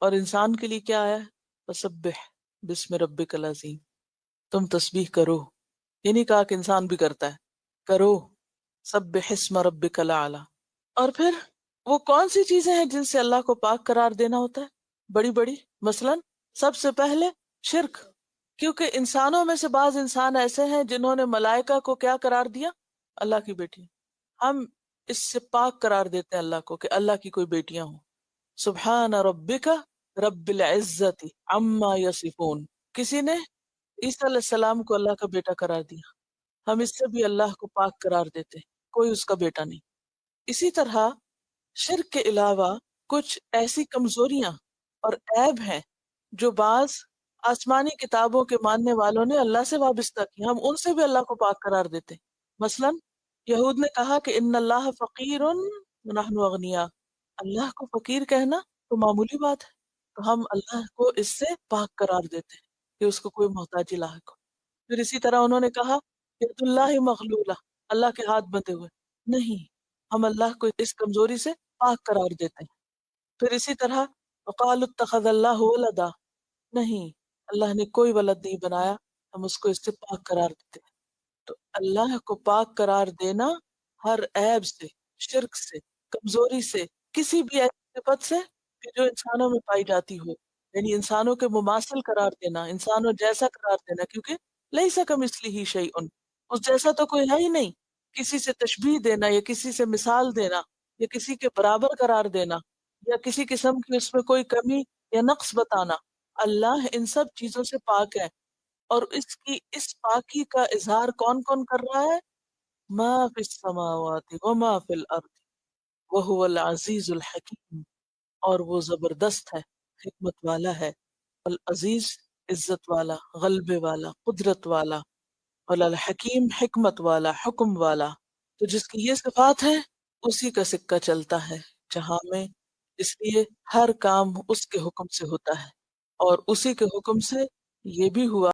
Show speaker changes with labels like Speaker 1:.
Speaker 1: اور انسان کے لیے کیا ہے؟ فسبح بسم ربک العظیم تم تسبیح کرو یہ نہیں کہا کہ انسان بھی کرتا ہے۔ کرو، سبح اسم ربک العلی اور پھر وہ کون سی چیزیں ہیں جن سے اللہ کو پاک قرار دینا ہوتا ہے؟ بڑی بڑی، مثلا سب سے پہلے شرک۔ کیونکہ انسانوں میں سے بعض انسان ایسے ہیں جنہوں نے ملائکہ کو کیا قرار دیا؟ اللہ کی بیٹی ہم اس سے پاک قرار دیتے ہیں اللہ کو کہ اللہ کی کوئی بیٹیاں ہوں۔ سبحان ربک رب العزت عما یصفون۔ کسی نے عیسیٰ علیہ السلام کو اللہ کا بیٹا قرار دیا۔ ہم اس سے بھی اللہ کو پاک قرار دیتے، کوئی اس کا بیٹا نہیں۔ اسی طرح شرک کے علاوہ کچھ ایسی کمزوریاں اور عیب ہیں جو بعض آسمانی کتابوں کے ماننے والوں نے اللہ سے وابستہ کی۔ ہم ان سے بھی اللہ کو پاک قرار دیتے۔ مثلا یہود نے کہا کہ ان اللہ فقیر اغنیا اللہ کو فقیر کہنا تو معمولی بات ہے۔ تو ہم اللہ کو اس سے پاک قرار دیتے ہیں کہ اس کو کوئی محتاجی لاحق ہو۔ پھر اسی طرح انہوں نے کہا ید اللہ مغلولہ، اللہ کے ہاتھ بندے ہوئے۔ نہیں، ہم اللہ کو اس کمزوری سے پاک قرار دیتے ہیں۔ پھر اسی طرح وقال اتخذ اللہ ولدا۔ نہیں، اللہ نے کوئی ولد نہیں بنایا، ہم اس کو اس سے پاک قرار دیتے ہیں۔ تو اللہ کو پاک قرار دینا ہر عیب سے، شرک سے، کمزوری سے، کسی بھی ایسی صفت سے کہ جو انسانوں میں پائی جاتی ہو یعنی انسانوں کے مماثل قرار دینا انسانوں جیسا قرار دینا، کیونکہ لئی سکم اس لیے ہی شعی ان اس جیسا تو کوئی ہے ہی نہیں۔ کسی سے تشبیح دینا یا کسی سے مثال دینا یا کسی کے برابر قرار دینا یا کسی قسم کی اس میں کوئی کمی یا نقص بتانا۔ اللہ ان سب چیزوں سے پاک ہے۔ اور اس کی، اس پاکی کا اظہار کون کون کر رہا ہے؟ ما فی السماوات و ما فی الارض۔ وهو العزیز الحکیم۔ اور وہ زبردست ہے حکمت والا ہے، العزیز، عزت والا، غلبے والا، قدرت والا الحکیم، حکمت والا، حکم والا۔ تو جس کی یہ صفات ہے اسی کا سکہ چلتا ہے، جہاں میں اس لیے ہر کام اس کے حکم سے ہوتا ہے۔ اور اسی کے حکم سے یہ بھی ہوا